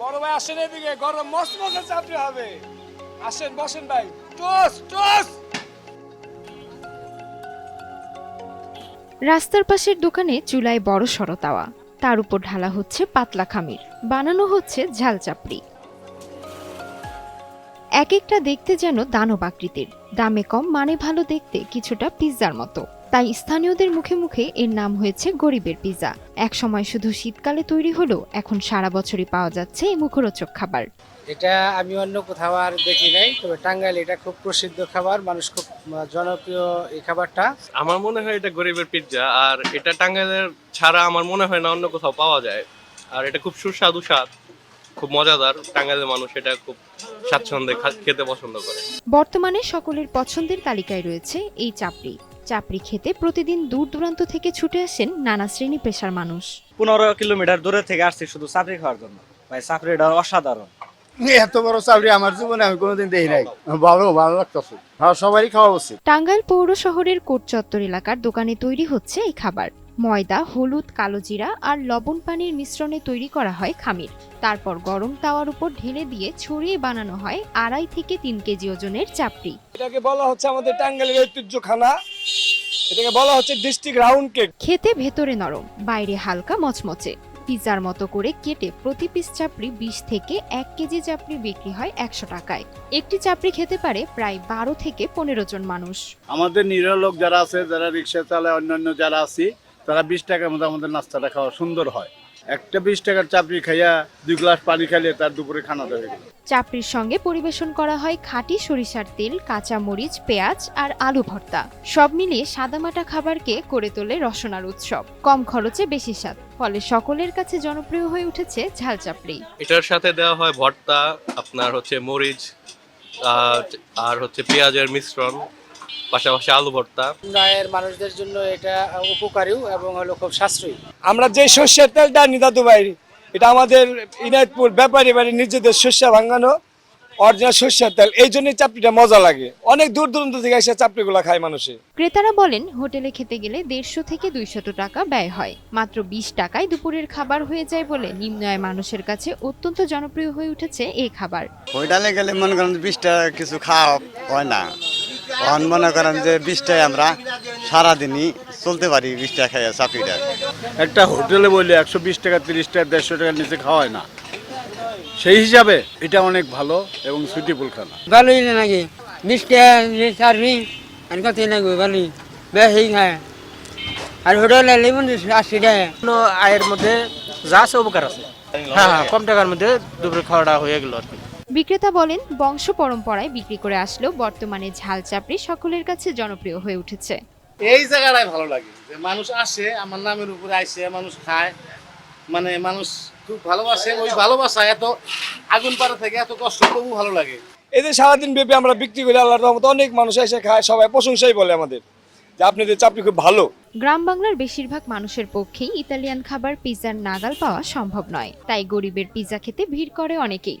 বড় ভাই, আসেন এদিকে, গরম মস্ত মজা চাপড়ি হবে। আসেন, বসেন ভাই। টোস টোস রাস্তার পাশের দোকানে চুলায় বড় সড় তাওয়া। তার উপর ঢালা হচ্ছে পাতলা খামির। বানানো হচ্ছে ঝাল চাপড়ি। এক একটা দেখতে যেন দানব আকৃতির। দামে কম মানে ভালো দেখতে কিছুটা পিৎজার মতো। তাই স্থানীয়দের মুখে মুখে এর নাম হয়েছে গরিবের পিৎজা একসময় শুধু শীতকালে তৈরি হলেও এখন সারা বছরই পাওয়া যাচ্ছে এই মুখরোচক খাবার। এটা আমি অন্য কোথাও আর দেখি নাই তবে টাঙ্গাইল এটা খুব প্রসিদ্ধ খাবার মানুষ খুব জনপ্রিয় এই খাবারটা। আমার মনে হয় এটা গরিবের পিৎজা আর এটা টাঙ্গাইলের ছাড়া আমার মনে হয় না অন্য কোথাও পাওয়া যায়। আর এটা খুব সুস্বাদু স্বাদ খুব মজাদার টাঙ্গাইলের মানুষ এটা খুব স্বাচ্ছন্দ্যে খেতে পছন্দ করে। বর্তমানে সকলের পছন্দের তালিকায় রয়েছে এই চাপড়ি। চাপড়ি খেতে প্রতিদিন দূর দূরান্ত থেকে ছুটে আসেন নানা শ্রেণি পেশার মানুষ। পনেরো কিলোমিটার দূরে থেকে আসছি শুধু চাপড়ি খাওয়ার জন্য। ভাই চাপড়িটা অসাধারণ। এত বড় চাকরি আমার জীবনে আমি কোনোদিন দেখি নাই। ভালো ভালো লাগতেছে। হ্যাঁ সবারই খাওয়া উচিত। টাঙ্গাইল পৌর শহরের কোট চত্বর এলাকার দোকানে তৈরি হচ্ছে এই খাবার। ময়দা হলুদ কালো জিরা আর লবণ পানির মিশ্রণে তৈরি করা হয় খামির। তারপর গরম তাওয়ার উপর ঢেলে দিয়ে ছড়িয়ে বানানো হয় আড়াই থেকে তিন কেজি ওজনের চাপড়ি। এটাকে বলা হচ্ছে আমাদের টাঙ্গাইলের ঐতিহ্য খানা এটাকে বলা হচ্ছে ডিস্ট্রিক্ট রাউন্ড কেক। খেতে ভেতরে নরম বাইরে হালকা মচমচে। পিৎজার মতো করে কেটে প্রতি পিস চাপড়ি বিশ থেকে এক কেজি চাপড়ি বিক্রি হয় একশো টাকায়। একটি চাপড়ি খেতে পারে প্রায় বারো থেকে পনেরো জন মানুষ। আমাদের নিরীহ লোক যারা আছে যারা রিক্সা চালায় অন্যান্য যারা আছি তারা বিশ টাকার মধ্যে আমাদের নাস্তাটা খাওয়া সুন্দর হয়। একটা বিশ টাকার চাপড়ি খাইয়া দুই গ্লাস পানি খাইলে তার দুপুরে খানা হয়ে গেল। চাপড়ির সঙ্গে পরিবেশন করা হয় খাঁটি সরিষার তেল কাঁচা মরিচ পেঁয়াজ আর আলু ভর্তা। সব মিলিয়ে সাদামাটা খাবারকে করে তোলে রসনার উৎসব। কম খরচে বেশি স্বাদ ফলে সকলের কাছে জনপ্রিয় হয়ে উঠেছে ঝাল চাপড়ি। এটার সাথে দেওয়া হয় ভর্তা আপনার হচ্ছে মরিচ আর আর হচ্ছে পেঁয়াজের মিশ্রণ পাশাপাশি আলু ভর্তা। টাঙ্গাইলের মানুষদের জন্য এটা উপকারীও এবং হলো খুব সাশ্রয়ী। আমরা যে শস্যের তেলটা দাদু ভাই এটা আমাদের ইনায়তপুর ব্যাপারী বাড়ি নিজেদের শস্য ভাঙানো অরিজিনাল শস্যের তেল। এই জন্যই চাপড়িটা মজা লাগে। অনেক দূর দূরান্ত থেকে এসে চাপড়িগুলো খায় মানুষে। ক্রেতারা বলেন হোটেলে খেতে গেলে দেড়শো থেকে দুইশত টাকা ব্যয় হয়। মাত্র বিশ টাকায় দুপুরের খাবার হয়ে যায় বলে নিম্ন আয় মানুষের কাছে অত্যন্ত জনপ্রিয় হয়ে উঠেছে এই খাবার। হোটেলে গেলে মনে করেন বিশ টাকা কিছু খাওয়া হয় না। তখন মনে করেন যে বিশ টাকা আমরা সারাদিনই চলতে পারি বিশ টাকা খাইয়া চাপিটা একটা হোটেলে বললে একশো বিশ টাকা তিরিশ টাকা দেড়শো টাকার নিচে খাওয়া হয় না। সেই হিসাবে এটা অনেক ভালো এবং সুইটেবল খানা। ভালোই নাকি বিশ টাকা চারবি আর কত লাগবে ভালোই। বেশি খায়। আর হোটেলে লেবুন আশি টাকা। আয়ের মধ্যে যা আছে উপকার আছে। হ্যাঁ হ্যাঁ কম টাকার মধ্যে দুপুরে খাওয়াটা হয়ে গেল আর কি। বিক্রেতা বলেন বংশ পরম্পরায় বিক্রি করে আসলেও বর্তমানে ঝাল চাপড়ি সকলের কাছে জনপ্রিয় হয়ে উঠেছে। এই জায়গাটাই ভালো লাগে যে মানুষ আসে আমার নামের উপরে আসে মানুষ খায় মানে মানুষ খুব ভালোবাসে ওই ভালোবাসা এত আগুন পাড়া থেকে এত কষ্ট তবু ভালো লাগে। এই যে সারাদিন ব্যাপী আমরা বিক্রি করি আল্লাহর রহমতে অনেক মানুষ এসে খায় সবাই প্রশংসাই বলে আমাদের যে আপনাদের চাপড়ি খুব ভালো। গ্রাম বাংলার বেশিরভাগ মানুষের পক্ষেই ইতালিয়ান খাবার পিৎজার নাগাল পাওয়া সম্ভব নয় তাই গরিবের পিৎজা খেতে ভিড় করে অনেকেই।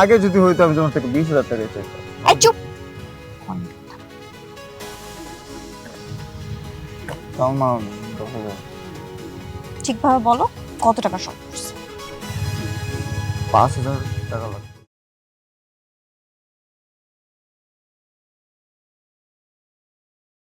আগে যদি হইতো আমি তোমার থেকে বিশ হাজার টাকা চাইতাম। এই চুপ। দশ হাজার। ঠিকভাবে বলো কত টাকা শর্ট পাঁচ হাজার টাকা লাগবে।